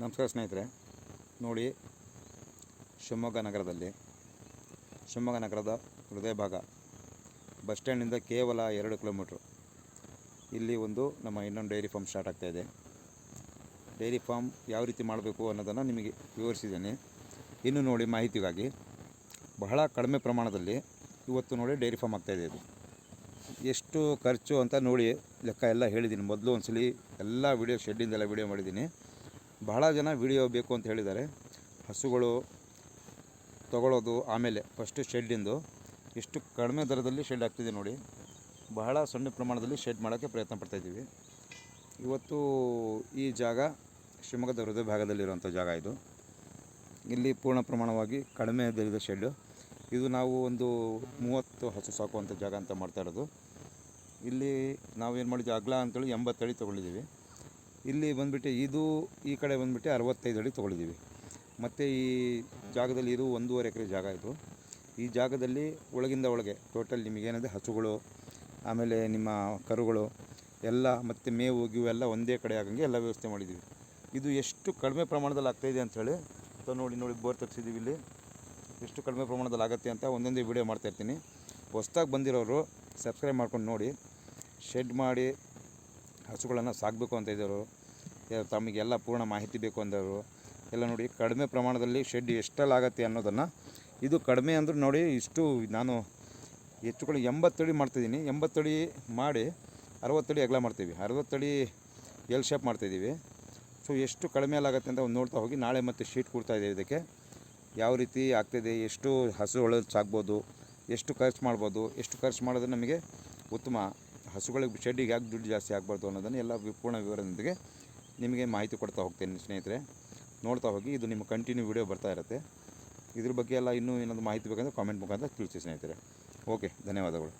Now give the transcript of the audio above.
ನಮಸ್ಕಾರ ಸ್ನೇಹಿತರೆ, ನೋಡಿ ಶಿವಮೊಗ್ಗ ನಗರದಲ್ಲಿ, ಶಿವಮೊಗ್ಗ ನಗರದ ಹೃದಯ ಭಾಗ ಬಸ್ ಸ್ಟ್ಯಾಂಡಿಂದ ಕೇವಲ ಎರಡು ಕಿಲೋಮೀಟ್ರು. ಇಲ್ಲಿ ಒಂದು ನಮ್ಮ ಇನ್ನೊಂದು ಡೈರಿ ಫಾರ್ಮ್ ಸ್ಟಾರ್ಟ್ ಆಗ್ತಾಯಿದೆ ಡೈರಿ ಫಾರ್ಮ್ ಯಾವ ರೀತಿ ಮಾಡಬೇಕು ಅನ್ನೋದನ್ನು ನಿಮಗೆ ವಿವರಿಸಿದ್ದೇನೆ. ಇನ್ನು ನೋಡಿ ಮಾಹಿತಿಗಾಗಿ, ಬಹಳ ಕಡಿಮೆ ಪ್ರಮಾಣದಲ್ಲಿ ಇವತ್ತು ನೋಡಿ ಡೈರಿ ಫಾರ್ಮ್ ಆಗ್ತಾಯಿದೆ ಇದು. ಎಷ್ಟು ಖರ್ಚು ಅಂತ ನೋಡಿ ಲೆಕ್ಕ ಎಲ್ಲ ಹೇಳಿದ್ದೀನಿ. ಮೊದಲು ಒಂದ್ಸಲಿ ಎಲ್ಲ ವೀಡಿಯೋ ಶೆಡ್ಡಿಂದೆಲ್ಲ ವಿಡಿಯೋ ಮಾಡಿದ್ದೀನಿ. ಬಹಳ ಜನ ವಿಡಿಯೋ ಬೇಕು ಅಂತ ಹೇಳಿದ್ದಾರೆ. ಹಸುಗಳು ತಗೊಳ್ಳೋದು ಆಮೇಲೆ ಫಸ್ಟು ಶೆಡ್ಡಿಂದು ಎಷ್ಟು ಕಡಿಮೆ ದರದಲ್ಲಿ ಶೆಡ್ ಆಗ್ತಿದೆ ನೋಡಿ. ಬಹಳ ಸಣ್ಣ ಪ್ರಮಾಣದಲ್ಲಿ ಶೆಡ್ ಮಾಡೋಕ್ಕೆ ಪ್ರಯತ್ನ ಪಡ್ತಾಯಿದ್ದೀವಿ ಇವತ್ತು ಈ ಜಾಗ ಶಿವಮೊಗ್ಗದ ಹೃದಯ ಭಾಗದಲ್ಲಿರುವಂಥ ಜಾಗ ಇದು. ಇಲ್ಲಿ ಪೂರ್ಣ ಪ್ರಮಾಣವಾಗಿ ಕಡಿಮೆ ದರದ ಶೆಡ್ಡು ಇದು ನಾವು ಒಂದು ಮೂವತ್ತು ಹಸು ಸಾಕುವಂಥ ಜಾಗ ಅಂತ ಮಾಡ್ತಾ ಇರೋದು. ಇಲ್ಲಿ ನಾವೇನು ಮಾಡಿದ್ವಿ? ಅಗ್ಲ ಅಂತೇಳಿ ಎಂಬತ್ತು ಅಡಿ ತೊಗೊಂಡಿದ್ದೀವಿ. ಇಲ್ಲಿ ಬಂದುಬಿಟ್ಟು ಇದು ಈ ಕಡೆ ಬಂದುಬಿಟ್ಟು ಅರವತ್ತೈದು ಅಡಿ ತೊಗೊಂಡಿದ್ದೀವಿ ಮತ್ತು ಈ ಜಾಗದಲ್ಲಿ ಇದು ಒಂದೂವರೆ ಎಕರೆ ಜಾಗ ಇದು. ಈ ಜಾಗದಲ್ಲಿ ಒಳಗಿಂದ ಒಳಗೆ ಟೋಟಲ್ ನಿಮಗೇನಿದೆ ಹಸುಗಳು, ಆಮೇಲೆ ನಿಮ್ಮ ಕರುಗಳು, ಎಲ್ಲ ಮತ್ತು ಮೇವು, ಗಿವು ಎಲ್ಲ ಒಂದೇ ಕಡೆ ಆಗಂಗೆ ಎಲ್ಲ ವ್ಯವಸ್ಥೆ ಮಾಡಿದ್ದೀವಿ. ಇದು ಎಷ್ಟು ಕಡಿಮೆ ಪ್ರಮಾಣದಲ್ಲಿ ಆಗ್ತಾಯಿದೆ ಅಂಥೇಳಿ ಸೊ ನೋಡಿ ನೋಡಿ ಬೋರ್ ತೆಗ್ಸಿದ್ದೀವಿ ಇಲ್ಲಿ. ಎಷ್ಟು ಕಡಿಮೆ ಪ್ರಮಾಣದಲ್ಲಿ ಆಗುತ್ತೆ ಅಂತ ಒಂದೊಂದೇ ವಿಡಿಯೋ ಮಾಡ್ತಾಯಿರ್ತೀನಿ ಹೊಸ್ದಾಗಿ ಬಂದಿರೋರು ಸಬ್ಸ್ಕ್ರೈಬ್ ಮಾಡ್ಕೊಂಡು ನೋಡಿ. ಶೆಡ್ ಮಾಡಿ ಹಸುಗಳನ್ನು ಸಾಕಬೇಕು ಅಂತ ಇದ್ದರು ತಮಗೆಲ್ಲ ಪೂರ್ಣ ಮಾಹಿತಿ ಬೇಕು ಅಂದವರು, ಎಲ್ಲ ನೋಡಿ ಕಡಿಮೆ ಪ್ರಮಾಣದಲ್ಲಿ ಶೆಡ್ ಎಷ್ಟೆಲ್ಲ ಆಗುತ್ತೆ ಅನ್ನೋದನ್ನು ಇದು ಕಡಿಮೆ ಅಂದ್ರೆ ನೋಡಿ ಇಷ್ಟು ನಾನು ಹೆಚ್ಚು ಕಡೆ ಎಂಬತ್ತಡಿ ಮಾಡ್ತಿದ್ದೀನಿ. ಎಂಬತ್ತಡಿ ಮಾಡಿ ಅರವತ್ತಡಿ ಅಗಲ ಮಾಡ್ತೀವಿ. ಅರವತ್ತಡಿ ಎಲ್ ಶೇಪ್ ಮಾಡ್ತಾಯಿದ್ದೀವಿ ಸೊ ಎಷ್ಟು ಕಡಿಮೆ ಆಗುತ್ತೆ ಅಂತ ಒಂದು ನೋಡ್ತಾ ಹೋಗಿ, ನಾಳೆ ಮತ್ತೆ ಶೀಟ್ ಕೊಡ್ತಾ ಇದ್ದೀವಿ ಇದಕ್ಕೆ. ಯಾವ ರೀತಿ ಆಗ್ತಿದೆ, ಎಷ್ಟು ಹಸುಗಳು ಸಾಕ್ಬೋದು, ಎಷ್ಟು ಖರ್ಚು ಮಾಡ್ಬೋದು, ಎಷ್ಟು ಖರ್ಚು ಮಾಡೋದು ನಮಗೆ ಉತ್ತಮ ಹಸುಗಳಿಗೆ ಶೆಡ್ಡಿಗೆ ಯಾಕೆ ದುಡ್ಡು ಜಾಸ್ತಿ ಆಗಬಾರ್ದು ಅನ್ನೋದನ್ನು ಎಲ್ಲ ಪೂರ್ಣ ವಿವರದೊಂದಿಗೆ ನಿಮಗೆ ಮಾಹಿತಿ ಕೊಡ್ತಾ ಹೋಗ್ತೇನೆ ಸ್ನೇಹಿತರೆ. ನೋಡ್ತಾ ಹೋಗಿ, ಇದು ನಿಮ್ಮ ಕಂಟಿನ್ಯೂ ವಿಡಿಯೋ ಬರ್ತಾ ಇರುತ್ತೆ. ಇದ್ರ ಬಗ್ಗೆ ಎಲ್ಲ ಇನ್ನೂ ಏನಾದರೂ ಮಾಹಿತಿ ಬೇಕಂದರೆ ಕಾಮೆಂಟ್ ಮುಖಾಂತರ ತಿಳಿಸಿ ಸ್ನೇಹಿತರೆ. ಓಕೆ, ಧನ್ಯವಾದಗಳು.